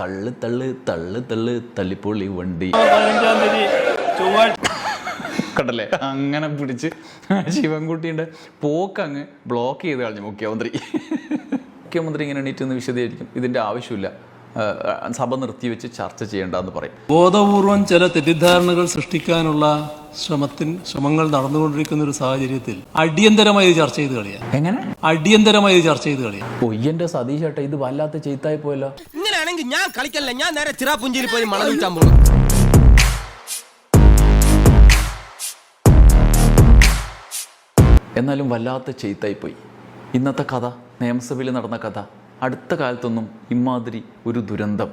തള്ളു തള്ളു തള്ളു തള്ളു തല്ലിപ്പൊളി വണ്ടി. കണ്ടല്ലേ? അങ്ങനെ പിടിച്ച് ശിവൻകുട്ടിയുടെ പോക്ക് അങ്ങ് ബ്ലോക്ക് ചെയ്ത് കളഞ്ഞു മുഖ്യമന്ത്രി. മുഖ്യമന്ത്രി ഇങ്ങനെ എണീറ്റ് ഒന്ന് വിശദീകരിക്കും. ഇതിന്റെ ആവശ്യമില്ല. സഭ നിർത്തിവെച്ച് ചർച്ച ചെയ്യേണ്ടെന്ന് പറയും. ബോധപൂർവം ചില തെറ്റിദ്ധാരണകൾ സൃഷ്ടിക്കാനുള്ള ശ്രമത്തിൻ ശ്രമങ്ങൾ നടന്നുകൊണ്ടിരിക്കുന്ന ഒരു സാഹചര്യത്തിൽ അടിയന്തരമായി ചർച്ച ചെയ്ത് കളിയാ. എങ്ങനെ? അടിയന്തരമായി ചർച്ച ചെയ്ത് കളിയാ. പൊയ്യന്റെ സതീഷ് ഏട്ടാ ഇത് വല്ലാത്ത ചെയ്ത്തായി പോയല്ലോ. ഇങ്ങനെയാണെങ്കിൽ ഞാൻ കളിക്കല്ല? ഞാൻ നേരെ ചിറാപുഞ്ചിയിൽ പോയി മണം വിൽക്കാൻ പോകും എന്നാലും വല്ലാത്ത ചെയ്ത്തായി പോയി ഇന്നത്തെ കഥ നിയമസഭയിൽ നടന്ന കഥ അടുത്ത കാലത്തൊന്നും ഇമാതിരി ഒരു ദുരന്തം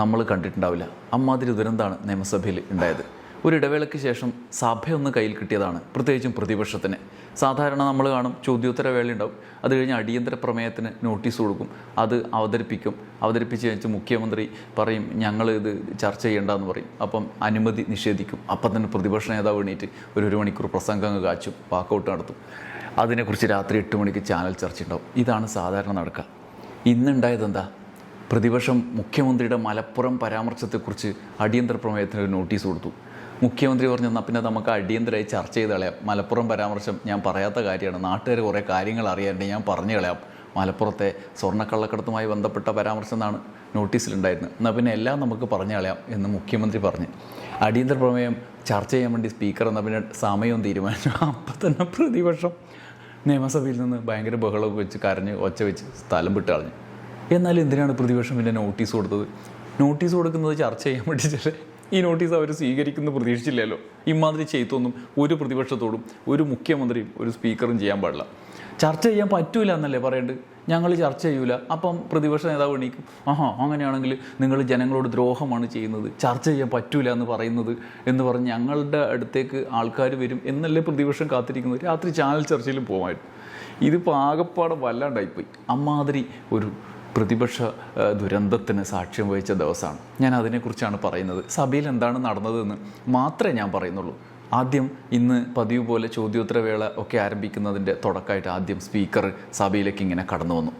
നമ്മൾ കണ്ടിട്ടുണ്ടാവില്ല. അമ്മാതിരി ദുരന്തമാണ് നിയമസഭയിൽ ഉണ്ടായത്. ഒരു ഇടവേളയ്ക്ക് ശേഷം സഭയൊന്ന് കയ്യിൽ കിട്ടിയതാണ് പ്രത്യേകിച്ചും പ്രതിപക്ഷത്തിന്. സാധാരണ നമ്മൾ കാണും ചോദ്യോത്തര വേള ഉണ്ടാവും. അത് കഴിഞ്ഞ് അടിയന്തര പ്രമേയത്തിന് നോട്ടീസ് കൊടുക്കും. അത് അവതരിപ്പിക്കും. അവതരിപ്പിച്ച് വെച്ച് മുഖ്യമന്ത്രി പറയും ഞങ്ങൾ ഇത് ചർച്ച ചെയ്യേണ്ടെന്ന് പറയും. അപ്പം അനുമതി നിഷേധിക്കും. അപ്പം തന്നെ പ്രതിപക്ഷ നേതാവ് എണീറ്റ് ഒരു ഒരു മണിക്കൂർ പ്രസംഗം അങ്ങ് കാച്ചും വാക്കൗട്ട് നടത്തും. അതിനെക്കുറിച്ച് രാത്രി എട്ട് മണിക്ക് ചാനൽ ചർച്ച ഉണ്ടാവും. ഇതാണ് സാധാരണ നടക്കുക ഇന്നുണ്ടായത് എന്താ? പ്രതിപക്ഷം മുഖ്യമന്ത്രിയുടെ മലപ്പുറം പരാമർശത്തെക്കുറിച്ച് അടിയന്തര പ്രമേയത്തിന് ഒരു നോട്ടീസ് കൊടുത്തു. മുഖ്യമന്ത്രി പറഞ്ഞു എന്നാൽ പിന്നെ നമുക്ക് അടിയന്തരമായി ചർച്ച ചെയ്ത് കളയാം. മലപ്പുറം പരാമർശം ഞാൻ പറയാത്ത കാര്യമാണ്. നാട്ടുകാർ കുറേ കാര്യങ്ങൾ അറിയാണ്ട് ഞാൻ പറഞ്ഞു കളയാം. മലപ്പുറത്തെ സ്വർണക്കള്ളക്കടത്തുമായി ബന്ധപ്പെട്ട പരാമർശം എന്നാണ് നോട്ടീസിലുണ്ടായിരുന്നത്. എന്നാൽ പിന്നെ എല്ലാം നമുക്ക് പറഞ്ഞു കളയാം എന്ന് മുഖ്യമന്ത്രി പറഞ്ഞു. അടിയന്തര പ്രമേയം ചർച്ച ചെയ്യാൻ വേണ്ടി സ്പീക്കർ എന്നാൽ പിന്നെ സമയവും തീരുമാനിച്ചു അപ്പം തന്നെ പ്രതിപക്ഷം നിയമസഭയിൽ നിന്ന് ഭയങ്കര ബഹളമൊക്കെ വെച്ച് കരഞ്ഞ് ഒച്ച വെച്ച് സ്ഥലം വിട്ട് കളഞ്ഞു. എന്നാൽ എന്തിനാണ് പ്രതിപക്ഷം പിന്നെ നോട്ടീസ് കൊടുത്തത്? നോട്ടീസ് കൊടുക്കുന്നത് ചർച്ച ചെയ്യാൻ വേണ്ടിയിട്ടല്ലേ ഈ നോട്ടീസ് അവർ സ്വീകരിക്കുന്നു പ്രതീക്ഷിച്ചില്ലല്ലോ. ഇമാതിരി ചെയ്തൊന്നും ഒരു പ്രതിപക്ഷത്തോടും ഒരു മുഖ്യമന്ത്രിയും ഒരു സ്പീക്കറും ചെയ്യാൻ പാടില്ല. ചർച്ച ചെയ്യാൻ പറ്റൂല എന്നല്ലേ പറയേണ്ടത്? ഞങ്ങൾ ചർച്ച ചെയ്യൂല. അപ്പം പ്രതിപക്ഷ നേതാവ് എണീക്കും. ആഹാ അങ്ങനെയാണെങ്കിൽ നിങ്ങൾ ജനങ്ങളോട് ദ്രോഹമാണ് ചെയ്യുന്നത്. ചർച്ച ചെയ്യാൻ പറ്റൂല എന്ന് പറയുന്നത് എന്ന് പറഞ്ഞ് ഞങ്ങളുടെ അടുത്തേക്ക് ആൾക്കാർ വരും എന്നല്ലേ പ്രതിപക്ഷം കാത്തിരിക്കുന്നത്. രാത്രി ചാനൽ ചർച്ചയിലും പോകുമായിരുന്നു. ഇതിപ്പോൾ ആകപ്പാടെ വല്ലാണ്ടായിപ്പോയി. അമ്മാതിരി ഒരു പ്രതിപക്ഷ ദുരന്തത്തിന് സാക്ഷ്യം വഹിച്ച ദിവസമാണ്. ഞാൻ അതിനെക്കുറിച്ചാണ് പറയുന്നത്. സഭയിൽ എന്താണ് നടന്നതെന്ന് മാത്രമേ ഞാൻ പറയുന്നുള്ളൂ. ആദ്യം ഇന്ന് പതിവ് പോലെ ചോദ്യോത്തരവേള ഒക്കെ ആരംഭിക്കുന്നതിന്റെ തുടക്കമായിട്ട് ആദ്യം സ്പീക്കർ സഭയിലേക്ക് ഇങ്ങനെ കടന്നു വന്നു.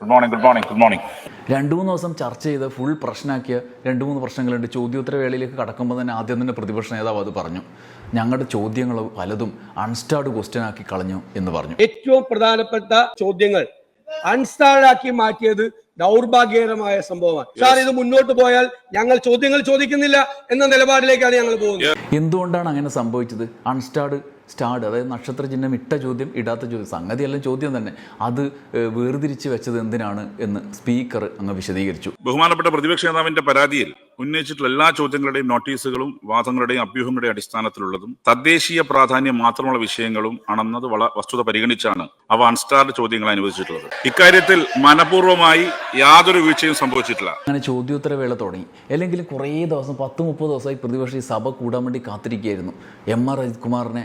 Good morning good morning good morning രണ്ട് മൂന്ന് ദിവസം ചർച്ച ചെയ്ത് ഫുൾ പ്രശ്നമാക്കിയ രണ്ട് മൂന്ന് പ്രശ്നങ്ങളുണ്ട്. ചോദ്യോത്തര വേളയിലേക്ക് കടക്കുമ്പോൾ തന്നെ ആദ്യം തന്നെ പ്രതിപക്ഷ നേതാവ് അത് പറഞ്ഞു. ഞങ്ങളുടെ ചോദ്യങ്ങൾ പലതും അൺസ്റ്റാർഡ് ക്വസ്റ്റ്യൻ ആക്കി കളഞ്ഞു എന്ന് പറഞ്ഞു. ഏറ്റവും പ്രധാനപ്പെട്ട ചോദ്യങ്ങൾ അൺസ്റ്റാർഡാക്കി മാറ്റിയത് ദൗർഭാഗ്യകരമായ സംഭവമാണ്. സാർ ഇത് മുന്നോട്ട് പോയാൽ ഞങ്ങൾ ചോദ്യങ്ങൾ ചോദിക്കുന്നില്ല എന്ന നിലപാടിലേക്കാണ് ഞങ്ങൾ പോകുന്നത്. എന്തുകൊണ്ടാണ് അങ്ങനെ സംഭവിച്ചത്? അൺസ്റ്റാർഡ് സ്റ്റാർഡ് അതായത് നക്ഷത്ര ചിഹ്നം ഇട്ട ചോദ്യം ഇടാത്ത ചോദ്യം സംഗതിയെല്ലാം ചോദ്യം തന്നെ. അത് വേർതിരിച്ച് വെച്ചത് എന്തിനാണ് എന്ന് സ്പീക്കർ അങ്ങ് വിശദീകരിച്ചു. ബഹുമാനപ്പെട്ട പ്രതിപക്ഷ നേതാവിന്റെ പരാതിയിൽ ഉന്നയിച്ചിട്ടുള്ള എല്ലാ ചോദ്യങ്ങളുടെയും നോട്ടീസുകളും വാദങ്ങളുടെയും അഭ്യൂഹങ്ങളുടെയും അടിസ്ഥാനത്തിലുള്ളതും തദ്ദേശീയ പ്രാധാന്യം മാത്രമുള്ള വിഷയങ്ങളും ആണെന്നത് വള വസ്തുത പരിഗണിച്ചാണ് അവ അൺസ്റ്റാർഡ് ചോദ്യങ്ങൾ അനുവദിച്ചിട്ടുള്ളത്. ഇക്കാര്യത്തിൽ മനഃപൂർവമായി യാതൊരു വീഴ്ചയും സംഭവിച്ചിട്ടില്ല. അങ്ങനെ ചോദ്യോത്തരവേള തുടങ്ങി. അല്ലെങ്കിൽ കുറേ ദിവസം പത്ത് മുപ്പത് ദിവസമായി പ്രതിപക്ഷം ഈ സഭ കൂടാൻ വേണ്ടി കാത്തിരിക്കുകയായിരുന്നു. എം ആർ അജിത്കുമാറിനെ കുമാറിനെ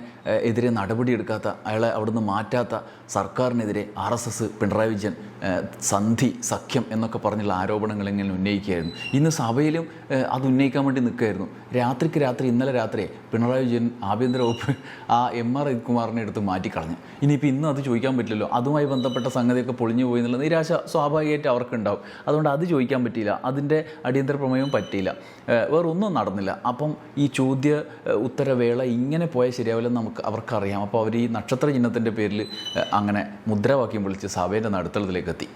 എതിരെ നടപടിയെടുക്കാത്ത അയാളെ അവിടുന്ന് മാറ്റാത്ത സർക്കാരിനെതിരെ R S S Pinarayi Vijayan സന്ധി സഖ്യം എന്നൊക്കെ പറഞ്ഞുള്ള ആരോപണങ്ങൾ ഇങ്ങനെ ഉന്നയിക്കുകയായിരുന്നു. ഇന്ന് സഭയിലും അത് ഉന്നയിക്കാൻ വേണ്ടി നിൽക്കുകയായിരുന്നു രാത്രിക്ക് രാത്രി ഇന്നലെ രാത്രി പിണറായി വിജയൻ ആഭ്യന്തര വകുപ്പ് ആ എം ആർ അജിത്കുമാറിനെ എടുത്ത് മാറ്റിക്കളഞ്ഞു. ഇനിയിപ്പോൾ ഇന്നും അത് ചോദിക്കാൻ പറ്റില്ലല്ലോ. അതുമായി ബന്ധപ്പെട്ട സംഗതിയൊക്കെ പൊളിഞ്ഞു പോയി എന്നുള്ള നിരാശ സ്വാഭാവികമായിട്ട് അവർക്കുണ്ടാവും. അതുകൊണ്ട് അത് ചോദിക്കാൻ പറ്റിയില്ല. അതിന്റെ അടിയന്തര പ്രമേയവും പറ്റിയില്ല. വേറൊന്നും നടന്നില്ല. അപ്പം ഈ ചോദ്യ ഉത്തരവേള ഇങ്ങനെ പോയാൽ ശരിയാവില്ലെന്ന് നമുക്ക് അവർക്കറിയാം. അപ്പോൾ അവർ ഈ നക്ഷത്ര ചിഹ്നത്തിന്റെ പേരിൽ അങ്ങനെ മുദ്രാവാക്യം വിളിച്ച് സഭയുടെ നടുത്തളത്തിലേക്ക് എത്തി.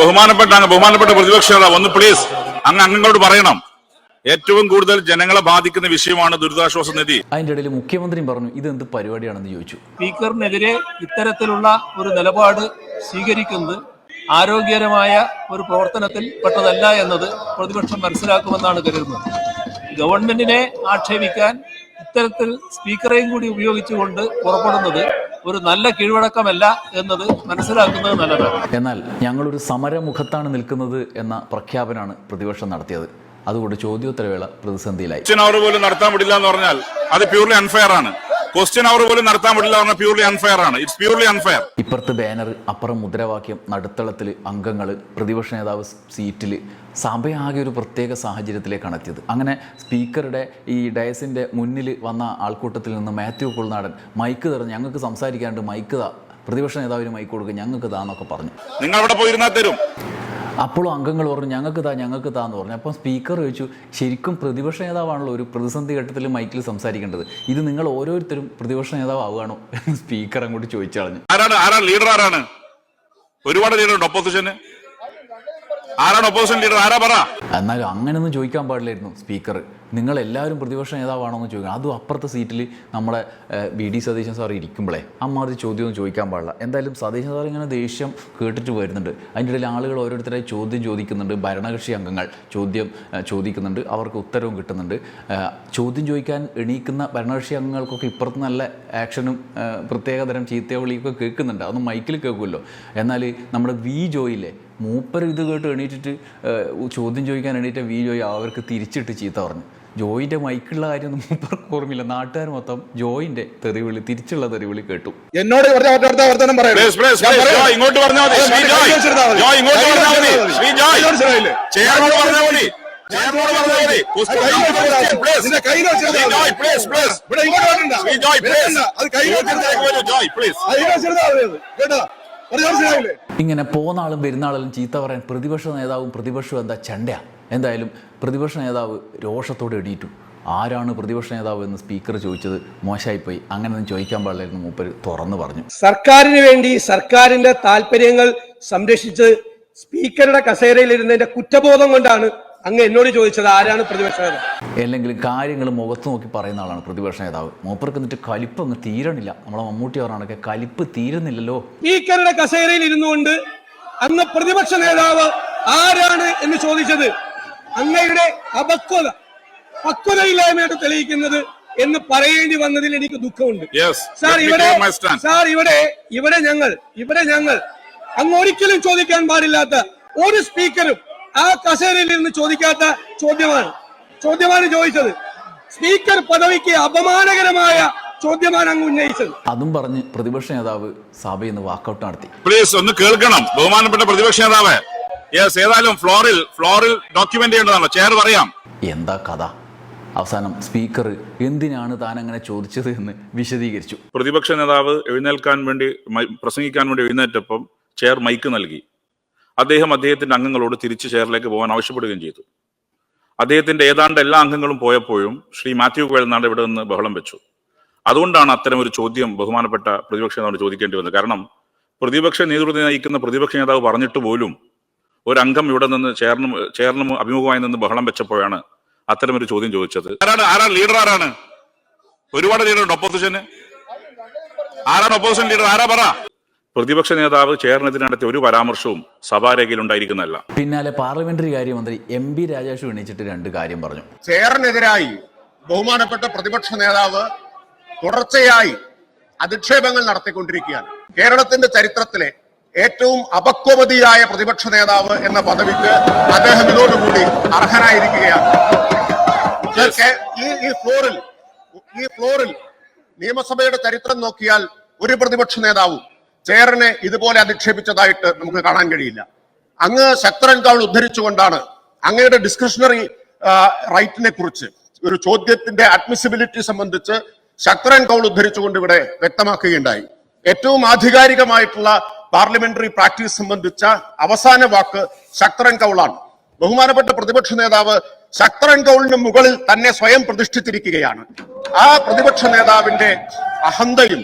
ബഹുമാനപ്പെട്ട അങ്ങ് ബഹുമാനപ്പെട്ട പ്രതിപക്ഷ നേതാവ് ഒന്ന് പ്ലീസ് അങ്ങ് അങ്ങോട്ട് പറയണം. ഏറ്റവും കൂടുതൽ ജനങ്ങളെ ബാധിക്കുന്ന വിഷയമാണ് ദുരിതാശ്വാസ നിധി. അതിന്റെ ഇടയിൽ മുഖ്യമന്ത്രിയും പറഞ്ഞു ഇത് എന്ത് പരിപാടിയാണെന്ന് ചോദിച്ചു. സ്പീക്കറിനെതിരെ ഇത്തരത്തിലുള്ള ഒരു നിലപാട് സ്വീകരിക്കുന്നത് ആരോഗ്യകരമായ ഒരു പ്രവർത്തനത്തിൽ പെട്ടതല്ല എന്നത് പ്രതിപക്ഷം മനസ്സിലാക്കുമെന്നാണ് കരുതുന്നത്. ഗവൺമെന്റിനെ ആക്ഷേപിക്കാൻ ഇത്തരത്തിൽ സ്പീക്കറെയും കൂടി ഉപയോഗിച്ചുകൊണ്ട് പുറപ്പെടുന്നത് ഒരു നല്ല കീഴ്വഴക്കമല്ല എന്നത് മനസ്സിലാക്കുന്നത് നല്ലതാണ്. എന്നാൽ ഞങ്ങളൊരു സമരമുഖത്താണ് നിൽക്കുന്നത് എന്ന പ്രഖ്യാപനമാണ് പ്രതിപക്ഷം നടത്തിയത്. അതുകൊണ്ട് ചോദ്യോത്തരവേള പ്രതിസന്ധിയിലായി. പോലും നടത്താൻ വിടില്ല എന്ന് പറഞ്ഞാൽ അത് പ്യൂർലി അൺഫെയർ ആണ്. ക്വസ്റ്റ്യൻ അവർ പോലും നടത്താൻ പറ്റില്ല പറഞ്ഞാൽ പ്യൂർലി അൺഫെയർ ആണ്. ഇറ്റ്സ് പ്യൂർലി അൺഫെയർ ഇപ്പുറത്ത് ബാനർ അപ്പുറം മുദ്രാവാക്യം നടുത്തളത്തിൽ അംഗങ്ങൾ പ്രതിപക്ഷ നേതാവ് സീറ്റിൽ സഭ ആകെ ഒരു പ്രത്യേക സാഹചര്യത്തിലേക്കാണ് എത്തിയത്. അങ്ങനെ സ്പീക്കറുടെ ഈ ഡയസിന്റെ മുന്നിൽ വന്ന ആൾക്കൂട്ടത്തിൽ നിന്ന് മാത്യു കുൾനാടൻ മൈക്ക് തരണം ഞങ്ങൾക്ക് സംസാരിക്കാണ്ട് മൈക്ക് താ. പ്രതിപക്ഷ നേതാവിന് മൈക്ക് കൊടുക്കുക ഞങ്ങൾക്ക് താന്നൊക്കെ പറഞ്ഞു. നിങ്ങൾ അവിടെ പോയിരുന്നാൽ തരും. അപ്പോഴും അംഗങ്ങൾ പറഞ്ഞു ഞങ്ങൾക്ക് താ ഞങ്ങൾക്ക് താ എന്ന് പറഞ്ഞു. അപ്പം സ്പീക്കർ ചോദിച്ചു ശരിക്കും പ്രതിപക്ഷ നേതാവാണല്ലോ ഒരു പ്രതിസന്ധി ഘട്ടത്തിൽ മൈക്കിൽ സംസാരിക്കേണ്ടത്. ഇത് നിങ്ങൾ ഓരോരുത്തരും പ്രതിപക്ഷ നേതാവ് ആവുകയാണോ സ്പീക്കർ അങ്ങോട്ട് ചോദിച്ചു കളഞ്ഞു ആരാണ് ആരാണ് ലീഡർ ആരാണ്? ഒരുപാട് ലീഡർ ഉണ്ട് ഒപ്പോസിഷന് ആരാണ് ഓപ്പോസിഷൻ ലീഡർ ആരാ പറ? എന്നാലും അങ്ങനെയൊന്നും ചോദിക്കാൻ പാടില്ലായിരുന്നു സ്പീക്കർ. നിങ്ങൾ എല്ലാവരും പ്രതിപക്ഷ നേതാവാണോ എന്ന് ചോദിക്കണം. അതും അപ്പുറത്തെ സീറ്റിൽ നമ്മളെ ബി ഡി സതീശൻ സാർ ഇരിക്കുമ്പോഴേ അമ്മാതിരി ചോദ്യമൊന്നും ചോദിക്കാൻ പാടില്ല. എന്തായാലും സതീശൻ സാർ ഇങ്ങനെ ദേഷ്യം കേട്ടിട്ട് വരുന്നുണ്ട്. അതിന്റെ ഇടയിൽ ആളുകൾ ഓരോരുത്തരായി ചോദ്യം ചോദിക്കുന്നുണ്ട്. ഭരണകക്ഷി അംഗങ്ങൾ ചോദ്യം ചോദിക്കുന്നുണ്ട്. അവർക്ക് ഉത്തരവും കിട്ടുന്നുണ്ട്. ചോദ്യം ചോദിക്കാൻ എണീക്കുന്ന ഭരണകക്ഷി അംഗങ്ങൾക്കൊക്കെ ഇപ്പുറത്ത് നല്ല ആക്ഷനും പ്രത്യേകതരം ചീത്തവിളിയൊക്കെ കേൾക്കുന്നുണ്ട്. അതൊന്നും മൈക്കിൽ കേൾക്കുമല്ലോ എന്നാൽ നമ്മുടെ വി ജോയില്ലേ മൂപ്പർ ഇത് കേട്ട് എണീറ്റിട്ട് ചോദ്യം ചോദിക്കാൻ എണീറ്റ വി ജോയി അവർക്ക് തിരിച്ചിട്ട് ചീത്ത പറഞ്ഞു. ജോയിന്റെ മൈക്കുള്ള കാര്യമൊന്നും മൂപ്പർക്ക് ഓർമ്മയില്ല. നാട്ടുകാർ മൊത്തം ജോയിന്റെ തെറിവിളി തിരിച്ചുള്ള തെറിവിളി കേട്ടു. എന്നോട്. കേട്ടോ? ഇങ്ങനെ പോന്നാളും പെരുന്നാളും ചീത്ത പറയാൻ പ്രതിപക്ഷ നേതാവും പ്രതിപക്ഷവും എന്താ ചണ്ടയാ എന്തായാലും പ്രതിപക്ഷ നേതാവ് രോഷത്തോടെ എടിയിട്ടു ആരാണ് പ്രതിപക്ഷ നേതാവ് എന്ന് സ്പീക്കർ ചോദിച്ചത് മോശമായിപ്പോയി. അങ്ങനെയൊന്നും ചോദിക്കാൻ പാടില്ലായിരുന്നു മൂപ്പർ തുറന്നു പറഞ്ഞു. സർക്കാരിന് വേണ്ടി സർക്കാരിന്റെ താല്പര്യങ്ങൾ സംരക്ഷിച്ച് സ്പീക്കറുടെ കസേരയിൽ ഇരുന്നതിന്റെ കുറ്റബോധം കൊണ്ടാണ് അങ്ങ് എന്നോട് ചോദിച്ചത് ആരാണ് പ്രതിപക്ഷ നേതാവ്? അല്ലെങ്കിൽ കാര്യങ്ങൾ മുഖത്ത് നോക്കി പറയുന്ന ആളാണ് പ്രതിപക്ഷ നേതാവ്. മൂപ്പർക്ക് എന്നിട്ട് കലിപ്പ് അങ്ങ് തീരണില്ല. നമ്മളെ മമ്മൂട്ടി അവരാണൊക്കെ കലിപ്പ് തീരുന്നില്ലല്ലോ. സ്പീക്കറുടെ കസേരയിൽ ഇരുന്നുകൊണ്ട് അന്ന് പ്രതിപക്ഷ നേതാവ് ആരാണ് എന്ന് ചോദിച്ചത് അങ്ങയുടെ അപക്വത പക്വതയില്ലായ്മയായിട്ട് തെളിയിക്കുന്നത് എന്ന് പറയേണ്ടി വന്നതിൽ എനിക്ക് ദുഃഖമുണ്ട്. സാർ ഇവിടെ സാർ ഇവിടെ ഇവിടെ ഞങ്ങൾ ഇവിടെ ഞങ്ങൾ അങ്ങ് ഒരിക്കലും ചോദിക്കാൻ പാടില്ലാത്ത ഒരു സ്പീക്കറും ആ കസേരയിൽ ഇരുന്ന് ചോദിക്കാത്ത ചോദ്യമാണ്. ചോദ്യമാണ് ചോദിച്ചത്. സ്പീക്കർ പദവിക്ക് അപമാനകരമായ ചോദ്യമാണ് അങ്ങ് ഉന്നയിച്ചത്. അതും പറഞ്ഞ് പ്രതിപക്ഷ നേതാവ് സഭയിൽ നിന്ന് വാക്കൌട്ട് നടത്തി. പ്ലീസ് ഒന്ന് കേൾക്കണം. ബഹുമാനപ്പെട്ട പ്രതിപക്ഷ നേതാവ്. യെസ് ഏതായാലും ഫ്ലോറിൽ ഫ്ലോറിൽ ഡോക്യുമെന്റ് ചെയ്യേണ്ടതാണ്. ചെയർ പറയാം. എന്താ കഥ? അവസാനം സ്പീക്കർ എന്തിനാണ് താൻ അങ്ങനെ ചോദിച്ചത് എന്ന് വിശദീകരിച്ചു. പ്രതിപക്ഷ നേതാവ് എഴുന്നേൽക്കാൻ വേണ്ടി പ്രസംഗിക്കാൻ വേണ്ടി എഴുന്നേറ്റപ്പം ചെയർ മൈക്ക് നൽകി. അദ്ദേഹം അദ്ദേഹത്തിന്റെ അംഗങ്ങളോട് തിരിച്ചു ചെയറിലേക്ക് പോകാൻ ആവശ്യപ്പെടുകയും ചെയ്തു. അദ്ദേഹത്തിന്റെ ഏതാണ്ട് എല്ലാ അംഗങ്ങളും പോയപ്പോഴും ശ്രീ മാത്യു കുഴൽനാട് ഇവിടെ നിന്ന് ബഹളം വെച്ചു. അതുകൊണ്ടാണ് അത്തരം ഒരു ചോദ്യം ബഹുമാനപ്പെട്ട പ്രതിപക്ഷ നേതാവ് ചോദിക്കേണ്ടി വന്നത്. കാരണം പ്രതിപക്ഷ നേതൃത്വം നയിക്കുന്ന പ്രതിപക്ഷ നേതാവ് പറഞ്ഞിട്ട് പോലും ഒരു അംഗം ഇവിടെ നിന്ന് ചേർന്ന് ചേർന്ന് അഭിമുഖമായി നിന്ന് ബഹളം വെച്ചപ്പോഴാണ് അത്തരം ഒരു ചോദ്യം ചോദിച്ചത്. ആരാണ് ആരാണ് ലീഡർ ആരാണ്? ഒരുപാട് ലീഡർ ഉണ്ട്. ഒപ്പോസിഷന് ആരാണ് ഒപ്പോസിഷൻ ലീഡർ ആരാ പറ? പ്രതിപക്ഷ നേതാവ് ചെയറിനെതിരെ നടത്തിയ ഒരു പരാമർശവും സഭാരേഖയിൽ ഉണ്ടായിരിക്കുന്നതല്ല. പിന്നാലെ പാർലമെന്ററി കാര്യമന്ത്രി എം ബി രാജേഷ് എണീച്ചിട്ട് രണ്ട് കാര്യം പറഞ്ഞു. ചെയറിനെതിരായി ബഹുമാനപ്പെട്ട പ്രതിപക്ഷ നേതാവ് തുടർച്ചയായി അധിക്ഷേപങ്ങൾ നടത്തിക്കൊണ്ടിരിക്കുകയാണ്. കേരളത്തിന്റെ ചരിത്രത്തിലെ ഏറ്റവും അപക്വമതിയായ പ്രതിപക്ഷ നേതാവ് എന്ന പദവിക്ക് അദ്ദേഹം ഇതോടുകൂടി അർഹനായിരിക്കുകയാണ്. ഈ ഈ ഫ്ലോറിൽ ഈ ഫ്ലോറിൽ നിയമസഭയുടെ ചരിത്രം നോക്കിയാൽ ഒരു പ്രതിപക്ഷ നേതാവും ചെയറിനെ ഇതുപോലെ അധിക്ഷേപിച്ചതായിട്ട് നമുക്ക് കാണാൻ കഴിയില്ല. അങ്ങ് ശക്തരൻ കൗൾ ഉദ്ധരിച്ചുകൊണ്ടാണ് അങ്ങയുടെ ഡിസ്ക്രിഷണറി റൈറ്റിനെ കുറിച്ച് ഒരു ചോദ്യത്തിന്റെ അഡ്മിസിബിലിറ്റി സംബന്ധിച്ച് ശക്തരൻ കൗൾ ഉദ്ധരിച്ചുകൊണ്ട് ഇവിടെ വ്യക്തമാക്കുകയുണ്ടായി. ഏറ്റവും ആധികാരികമായിട്ടുള്ള പാർലമെന്ററി പ്രാക്ടീസ് സംബന്ധിച്ച അവസാന വാക്ക് ശക്തരൻ കൗളാണ്. ബഹുമാനപ്പെട്ട പ്രതിപക്ഷ നേതാവ് ശക്തരൻ കൗളിന് മുകളിൽ തന്നെ സ്വയം പ്രതിഷ്ഠിച്ചിരിക്കുകയാണ്. ആ പ്രതിപക്ഷ നേതാവിന്റെ അഹന്തയും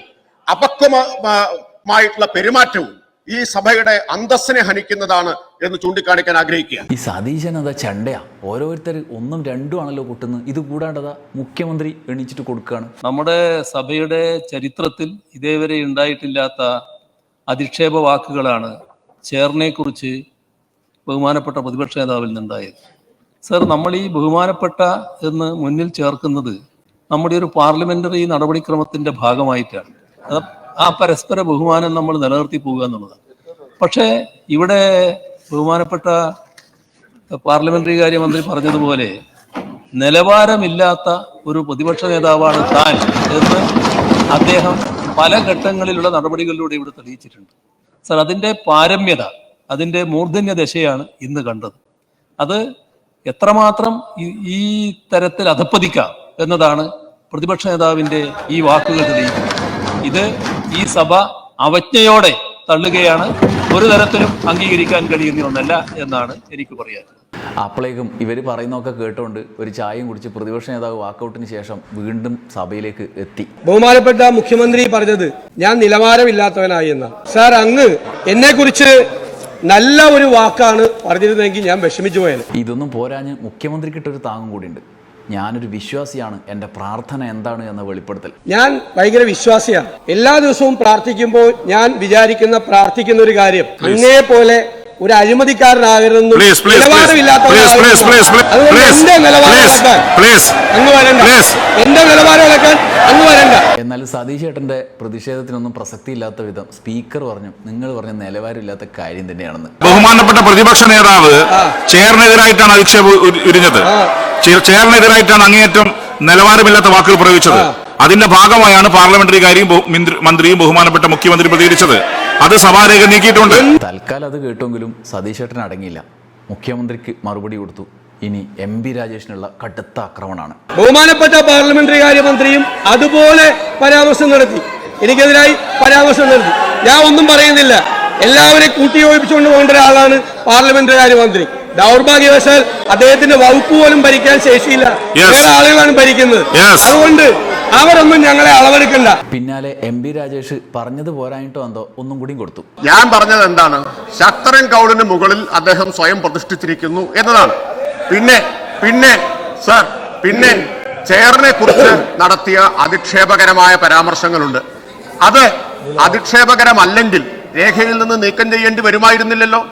അപക്വമായിട്ടുള്ള പെരുമാറ്റവും ഈ സഭയുടെ അന്തസ്സിനെ ഹനിക്കുന്നതാണ് എന്ന് ചൂണ്ടിക്കാണിക്കാൻ ആഗ്രഹിക്കുക ഈ സതീശൻ എന്താ ചണ്ടയാ. ഓരോരുത്തർ ഒന്നും രണ്ടും ആണല്ലോ കൂട്ടുന്നത്. ഇത് കൂടാണ്ടതാ മുഖ്യമന്ത്രി എണീച്ചിട്ട് കൊടുക്കുകയാണ്. നമ്മുടെ സഭയുടെ ചരിത്രത്തിൽ ഇതേവരെ ഉണ്ടായിട്ടില്ലാത്ത അധിക്ഷേപ വാക്കുകളാണ് ചെയറിനെ കുറിച്ച് ബഹുമാനപ്പെട്ട പ്രതിപക്ഷ നേതാവിൽ നിന്നുണ്ടായത്. സർ നമ്മൾ ഈ ബഹുമാനപ്പെട്ട എന്ന് മുന്നിൽ ചേർക്കുന്നത് നമ്മുടെ ഒരു പാർലമെന്ററി നടപടിക്രമത്തിന്റെ ഭാഗമായിട്ടാണ്. അത് ആ പരസ്പര ബഹുമാനം നമ്മൾ നിലനിർത്തി പോകുക എന്നുള്ളതാണ്. പക്ഷേ ഇവിടെ ബഹുമാനപ്പെട്ട പാർലമെന്ററി കാര്യമന്ത്രി പറഞ്ഞതുപോലെ നിലവാരമില്ലാത്ത ഒരു പ്രതിപക്ഷ നേതാവാണ് താൻ എന്ന് അദ്ദേഹം പല ഘട്ടങ്ങളിലുള്ള നടപടികളിലൂടെ ഇവിടെ തെളിയിച്ചിട്ടുണ്ട്. സർ അതിന്റെ പാരമ്യത അതിന്റെ മൂർധന്യ ദശയാണ് ഇന്ന് കണ്ടത്. അത് എത്രമാത്രം ഈ തരത്തിൽ അധപ്പതിക്കാം എന്നതാണ് പ്രതിപക്ഷ നേതാവിന്റെ ഈ വാക്കുകൾ തെളിയിക്കുന്നത്. ഇത് ഈ സഭ അവജ്ഞയോടെ തള്ളുകയാണ് ഒരു തരത്തിലും അംഗീകരിക്കാൻ കഴിയുന്ന ഒന്നല്ല എന്നാണ് എനിക്ക് പറയാനുള്ളത് അപ്പോഴേക്കും ഇവർ പറയുന്നതൊക്കെ കേട്ടുകൊണ്ട് ഒരു ചായയും കുടിച്ച് പ്രതിപക്ഷ നേതാവ് വാക്കൌട്ടിന് ശേഷം വീണ്ടും സഭയിലേക്ക് എത്തി. ബഹുമാനപ്പെട്ട മുഖ്യമന്ത്രി പറഞ്ഞത് ഞാൻ നിലവാരമില്ലാത്തവനായി എന്നാണ് സാർ അങ്ങ് എന്നെ കുറിച്ച് നല്ല ഒരു വാക്കാണ് പറഞ്ഞിരുന്നെങ്കിൽ ഞാൻ വിഷമിച്ചു പോയത് ഇതൊന്നും പോരാഞ്ഞ് മുഖ്യമന്ത്രിക്കിട്ടൊരു താങ്ങും കൂടിയുണ്ട്. ഞാനൊരു വിശ്വാസിയാണ്. എന്റെ പ്രാർത്ഥന എന്താണ് എന്ന വെളിപ്പെടുത്തൽ. ഞാൻ ഭയങ്കര വിശ്വാസിയാണ്. എല്ലാ ദിവസവും പ്രാർത്ഥിക്കുമ്പോൾ ഞാൻ വിചാരിക്കുന്ന പ്രാർത്ഥിക്കുന്ന ഒരു കാര്യം അങ്ങേ പോലെ ഒരു അഴിമതിക്കാരനാകരുതെന്നും നിലവാരമില്ലാത്ത please, please. നിലവാരമില്ലാത്തവനാകരുതെന്നും. Please, please, please, അതുകൊണ്ട് please. എന്റെ നിലവാരം Please, ഇളക്കാൻ please. അങ്ങ് വരണ്ട Please. എന്റെ നിലവാരം ഇളക്കാൻ അങ്ങ് വരണ്ട എന്നാൽ സതീഷ് ഏട്ടന്റെ പ്രതിഷേധത്തിനൊന്നും പ്രസക്തിയില്ലാത്ത വിധം സ്പീക്കർ പറഞ്ഞു നിങ്ങൾ പറഞ്ഞ നിലവാരമില്ലാത്ത കാര്യം തന്നെയാണെന്ന് ബഹുമാനപ്പെട്ട പ്രതിപക്ഷ നേതാവ് ചേറിനെതിരായിട്ടാണ് അധിക്ഷേപം ഉരി- ഉരിഞ്ഞത് ചേറിനെതിരായിട്ടാണ് അങ്ങേയറ്റം നിലവാരമില്ലാത്ത വാക്കുകൾ പ്രയോഗിച്ചത് അതിന്റെ ഭാഗമായാണ് പാർലമെന്ററി കാര്യം മന്ത്രിയും ബഹുമാനപ്പെട്ട മുഖ്യമന്ത്രി പ്രതികരിച്ചത് അത് സഭാരേഖ നീക്കിയിട്ടുണ്ട്. തൽക്കാലം അത് കേട്ടെങ്കിലും സതീശേട്ടൻ ഏട്ടൻ അടങ്ങിയില്ല. മുഖ്യമന്ത്രിക്ക് മറുപടി കൊടുത്തു. ഇനി എം പി രാജേഷിനുള്ള കടുത്ത ആക്രമണമാണ്. ബഹുമാനപ്പെട്ട പാർലമെന്ററി കാര്യമന്ത്രിയും അതുപോലെ പരാമർശം നടത്തി. എനിക്കെതിരായി പരാമർശം നടത്തി. ഞാൻ ഒന്നും പറയുന്നില്ല. എല്ലാവരെയും കൂട്ടിയോജിപ്പിച്ചുകൊണ്ട് പോകേണ്ട ഒരാളാണ് പാർലമെന്ററി കാര്യമന്ത്രി. ദൗർഭാഗ്യവശാൽ അദ്ദേഹത്തിന്റെ വകുപ്പ് പോലും ഭരിക്കാൻ ശേഷിയില്ല. വേറെ ആളുകളാണ് ഭരിക്കുന്നത്. അതുകൊണ്ട് അവരൊന്നും ഞങ്ങളെ അളവെടുക്കണ്ട. പിന്നാലെ എം പി രാജേഷ് പറഞ്ഞത് പോരായിട്ടോ എന്തോ ഒന്നും കൂടി കൊടുത്തു. ഞാൻ പറഞ്ഞത് എന്താണ്? ശക്തരൻ കൗളിന് മുകളിൽ അദ്ദേഹം സ്വയം പ്രതിഷ്ഠിച്ചിരിക്കുന്നു എന്നതാണ്. പിന്നെ പിന്നെ സർ പിന്നെ ചെയറിനെ കുറിച്ച് നടത്തിയ അധിക്ഷേപകരമായ പരാമർശങ്ങളുണ്ട്. അത് അധിക്ഷേപകരമല്ലെങ്കിൽ രേഖയിൽ നിന്ന് നീക്കം ചെയ്യേണ്ടി വരുമായിരുന്നില്ലല്ലോ.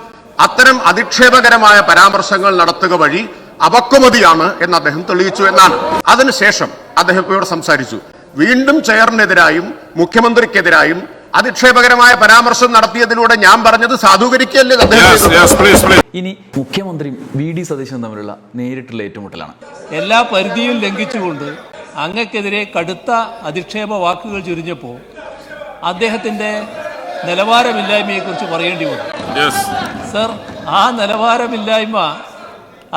അത്തരം അധിക്ഷേപകരമായ പരാമർശങ്ങൾ നടത്തുക വഴി അപക്വമതിയാണ് എന്ന് അദ്ദേഹം തെളിയിച്ചു എന്നാണ്. അതിനുശേഷം അദ്ദേഹം ഇവിടെ സംസാരിച്ചു. വീണ്ടും ചെയറിനെതിരായും മുഖ്യമന്ത്രിക്കെതിരായും അധിക്ഷേപകരമായ പരാമർശം നടത്തിയതിലൂടെ ഞാൻ പറഞ്ഞത് സാധൂകരിക്കല്ലേ. ഇനി മുഖ്യമന്ത്രിയും വി ഡി സതീശനും തമ്മിലുള്ള നേരിട്ടുള്ള ഏറ്റുമുട്ടലാണ്. എല്ലാ പരിധിയും ലംഘിച്ചുകൊണ്ട് അങ്ങക്കെതിരെ കടുത്ത അധിക്ഷേപ വാക്കുകൾ ചുരിഞ്ഞപ്പോൾ അദ്ദേഹത്തിന്റെ നിലവാരമില്ലായ്മയെക്കുറിച്ച് പറയേണ്ടി വന്നു. Yes. സർ ആ നിലവാരമില്ലായ്മ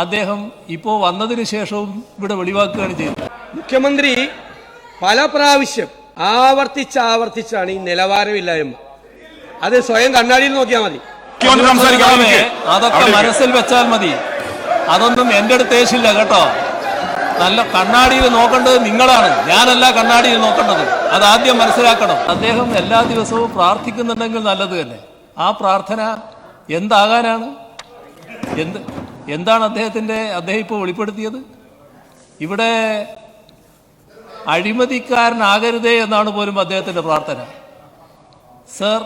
അദ്ദേഹം ഇപ്പോൾ വന്നതിന് ശേഷവും ഇവിടെ വെളിവാക്കുകയാണ് ചെയ്തത്. മുഖ്യമന്ത്രി പല പ്രാവശ്യം ആവർത്തിച്ച് ആവർത്തിച്ചാണ് ഈ നിലവാരമില്ലായ്മ. അത് സ്വയം കണ്ണാടിയിൽ നോക്കിയാൽ മതി. അതൊക്കെ മനസ്സിൽ വെച്ചാൽ മതി. അതൊന്നും എന്റെ അടുത്ത് ഏശില്ല കേട്ടോ. നല്ല കണ്ണാടിയിൽ നോക്കേണ്ടത് നിങ്ങളാണ്. ഞാനല്ല കണ്ണാടിയിൽ നോക്കേണ്ടത്. അത് ആദ്യം മനസ്സിലാക്കണം. അദ്ദേഹം എല്ലാ ദിവസവും പ്രാർത്ഥിക്കുന്നുണ്ടെങ്കിൽ നല്ലത് തന്നെ. ആ പ്രാർത്ഥന എന്താകാനാണ്? എന്ത് എന്താണ് അദ്ദേഹത്തിന്റെ അദ്ദേഹം ഇപ്പോൾ വെളിപ്പെടുത്തിയത്? ഇവിടെ അഴിമതിക്കാരനാകരുതേ എന്നാണ് പോലും അദ്ദേഹത്തിന്റെ പ്രാർത്ഥന. സർ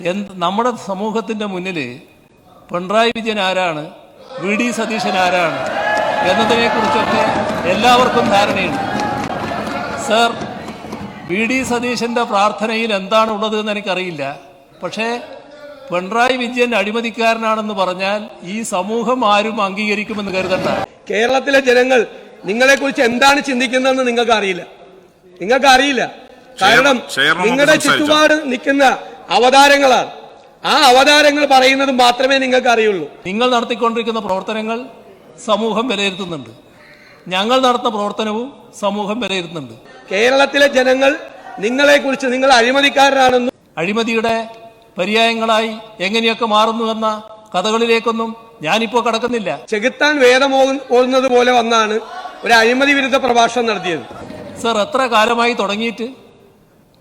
എന്ത് നമ്മുടെ സമൂഹത്തിന്റെ മുന്നിൽ പിണറായി വിജയൻ ആരാണ് വി ഡി സതീശൻ ആരാണ് എന്നതിനെക്കുറിച്ചൊക്കെ എല്ലാവർക്കും ധാരണയുണ്ട്. സർ വി ഡി സതീശന്റെ പ്രാർത്ഥനയിൽ എന്താണ് ഉള്ളത് എന്ന് എനിക്കറിയില്ല. പക്ഷേ പിണറായി വിജയൻ അഴിമതിക്കാരനാണെന്ന് പറഞ്ഞാൽ ഈ സമൂഹം ആരും അംഗീകരിക്കുമെന്ന് കരുതണ്ട. കേരളത്തിലെ ജനങ്ങൾ നിങ്ങളെക്കുറിച്ച് എന്താണ് ചിന്തിക്കുന്നതെന്ന് നിങ്ങൾക്ക് അറിയില്ല നിങ്ങൾക്ക് അറിയില്ല കാരണം നിങ്ങളുടെ. ചുറ്റുപാട് നിൽക്കുന്ന അവതാരങ്ങളാണ്. ആ അവതാരങ്ങൾ പറയുന്നത് മാത്രമേ നിങ്ങൾക്ക് അറിയുള്ളൂ നിങ്ങൾ നടത്തിക്കൊണ്ടിരിക്കുന്ന പ്രവർത്തനങ്ങൾ സമൂഹം വിലയിരുത്തുന്നുണ്ട്. ഞങ്ങൾ നടത്തുന്ന പ്രവർത്തനവും സമൂഹം വിലയിരുത്തുന്നുണ്ട്. കേരളത്തിലെ ജനങ്ങൾ നിങ്ങളെ കുറിച്ച് നിങ്ങൾ അഴിമതിക്കാരനാണെന്നും അഴിമതിയുടെ പര്യായങ്ങളായി എങ്ങനെയൊക്കെ മാറുന്നുവെന്ന കഥകളിലേക്കൊന്നും ഞാനിപ്പോ കടക്കുന്നില്ല. ചെകുത്താൻ വേദം പോകുന്നത് പോലെ വന്നാണ് ഒരു അഴിമതി വിരുദ്ധ പ്രഭാഷണം നടത്തിയത്. സർ എത്ര കാലമായി തുടങ്ങിയിട്ട്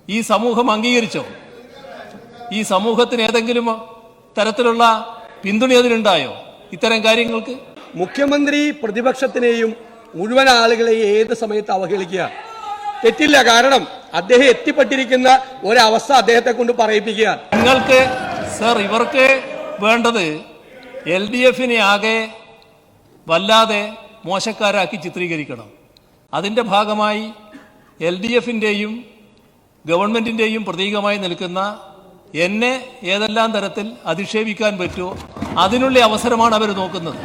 ഈ സമൂഹം അംഗീകരിച്ചോ? ഈ സമൂഹത്തിന് ഏതെങ്കിലും തരത്തിലുള്ള പിന്തുണ അതിനുണ്ടായോ ഇത്തരം കാര്യങ്ങൾക്ക്? മുഖ്യമന്ത്രി പ്രതിപക്ഷത്തിനെയും മുഴുവൻ ആളുകളെയും ഏത് സമയത്ത് അവഹേളിക്കുക? തെറ്റില്ല. കാരണം അദ്ദേഹം എത്തിപ്പെട്ടിരിക്കുന്ന ഒരവസ്ഥ അദ്ദേഹത്തെ കൊണ്ട് പറയിപ്പിക്കുക. നിങ്ങൾക്ക് സർ ഇവർക്ക് വേണ്ടത് എൽ ഡി എഫിനെ ആകെ വല്ലാതെ മോശക്കാരാക്കി ചിത്രീകരിക്കണം. അതിന്റെ ഭാഗമായി എൽ ഡി എഫിന്റെയും ഗവൺമെന്റിന്റെയും പ്രതീകമായി നിൽക്കുന്ന എന്നെ ഏതെല്ലാം തരത്തിൽ അധിക്ഷേപിക്കാൻ പറ്റുമോ അതിനുള്ള അവസരമാണ് അവർ നോക്കുന്നത്.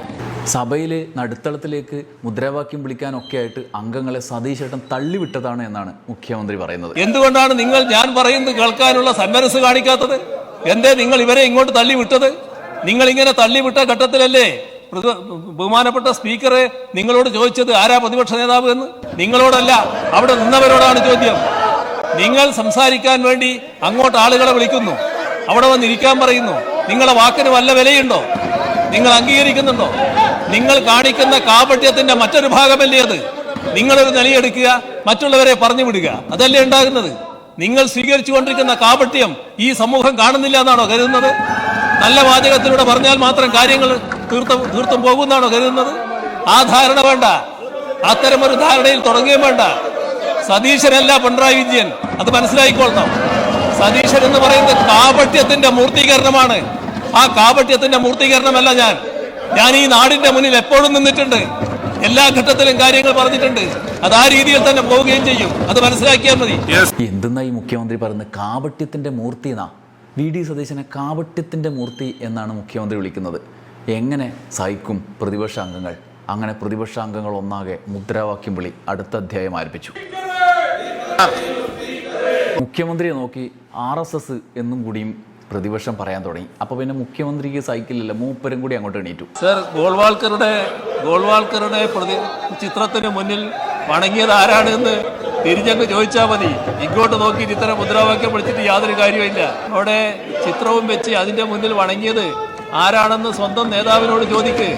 സഭയിലെ നടുത്തളത്തിലേക്ക് മുദ്രാവാക്യം വിളിക്കാനൊക്കെ ആയിട്ട് അംഗങ്ങളെ സതീശേട്ടൻ തള്ളിവിട്ടതാണ് എന്നാണ് മുഖ്യമന്ത്രി പറയുന്നത്. എന്തുകൊണ്ടാണ് നിങ്ങൾ ഞാൻ പറയുന്നത് കേൾക്കാനുള്ള സന്മനസ് കാണിക്കാത്തത്? എന്തേ നിങ്ങൾ ഇവരെ ഇങ്ങോട്ട് തള്ളിവിട്ടത്? നിങ്ങൾ ഇങ്ങനെ തള്ളിവിട്ട ഘട്ടത്തിലല്ലേ ബഹുമാനപ്പെട്ട സ്പീക്കറെ നിങ്ങളോട് ചോദിച്ചത് ആരാ പ്രതിപക്ഷ നേതാവ് എന്ന്? നിങ്ങളോടല്ല. അവിടെ നിന്നവരോടാണ് ചോദ്യം. നിങ്ങൾ സംസാരിക്കാൻ വേണ്ടി അങ്ങോട്ട് ആളുകളെ വിളിക്കുന്നു. അവിടെ വന്നിരിക്കാൻ പറയുന്നു. നിങ്ങളെ വാക്കിന് വല്ല വിലയുണ്ടോ? നിങ്ങൾ അംഗീകരിക്കുന്നുണ്ടോ? നിങ്ങൾ കാണിക്കുന്ന കാപട്യത്തിന്റെ മറ്റൊരു ഭാഗമല്ലേ അത്? നിങ്ങളൊരു നിലയെടുക്കുക മറ്റുള്ളവരെ പറഞ്ഞു വിടുക. അതല്ലേ ഉണ്ടാകുന്നത്? നിങ്ങൾ സ്വീകരിച്ചു കൊണ്ടിരിക്കുന്ന കാപട്യം ഈ സമൂഹം കാണുന്നില്ല എന്നാണോ കരുതുന്നത്? നല്ല വാചകത്തിലൂടെ പറഞ്ഞാൽ മാത്രം കാര്യങ്ങൾ തീർത്തും തീർത്തും പോകുന്നാണോ കരുതുന്നത്? ആ ധാരണ വേണ്ട. അത്തരമൊരു ധാരണയിൽ തുടങ്ങുകയും വേണ്ട. സതീശനല്ല പിണറായി വിജയൻ. അത് മനസ്സിലായിക്കൊള്ളണം. സതീശൻ എന്ന് പറയുന്നത് കാപട്യത്തിന്റെ മൂർത്തീകരണമാണ്. ആ കാപട്യത്തിന്റെ മൂർത്തീകരണമല്ല ഞാൻ. ഞാൻ ഈ നാടിന്റെ മുന്നിൽ എപ്പോഴും നിന്നിട്ടുണ്ട്. എല്ലാ ഘട്ടത്തിലും കാര്യങ്ങൾ പറഞ്ഞിട്ടുണ്ട്. അത് ആ രീതിയിൽ തന്നെ പോവുകയും ചെയ്യും. അത് മനസ്സിലാക്കിയാൽ മതി. എന്തെന്നാ ഈ മുഖ്യമന്ത്രി പറയുന്നത്? കാപട്യത്തിന്റെ മൂർത്തി എന്നാ? വി. ഡി. സതീശനെ കാപട്യത്തിന്റെ മൂർത്തി എന്നാണ് മുഖ്യമന്ത്രി വിളിക്കുന്നത്. എങ്ങനെ സഹിക്കും പ്രതിപക്ഷ അംഗങ്ങൾ അങ്ങനെ പ്രതിപക്ഷ അംഗങ്ങൾ ഒന്നാകെ മുദ്രാവാക്യം വിളി അടുത്ത അധ്യായം ആരംഭിച്ചു. മുഖ്യമന്ത്രിയെ നോക്കി ആർ എസ് എസ് എന്നും കൂടിയും പ്രതിപക്ഷം പറയാൻ തുടങ്ങി. അപ്പൊ പിന്നെ മുഖ്യമന്ത്രിക്ക് സൈക്കിളില്ല മൂപ്പരും കൂടി അങ്ങോട്ട് എണീറ്റു. സർ ഗോൾവാൾക്കറുടെ ഗോൾവാൾക്കറുടെ ചിത്രത്തിന് മുന്നിൽ വണങ്ങിയത് ആരാണ് എന്ന് തിരിഞ്ഞങ്ങ് ചോദിച്ചാൽ മതി. ഇങ്ങോട്ട് നോക്കി ഇത്തരം മുദ്രാവാക്യം വിളിച്ചിട്ട് യാതൊരു കാര്യമില്ല അവിടെ ചിത്രവും വെച്ച് അതിന്റെ മുന്നിൽ വണങ്ങിയത് ആരാണെന്ന് സ്വന്തം നേതാവിനോട് ചോദിക്ക്.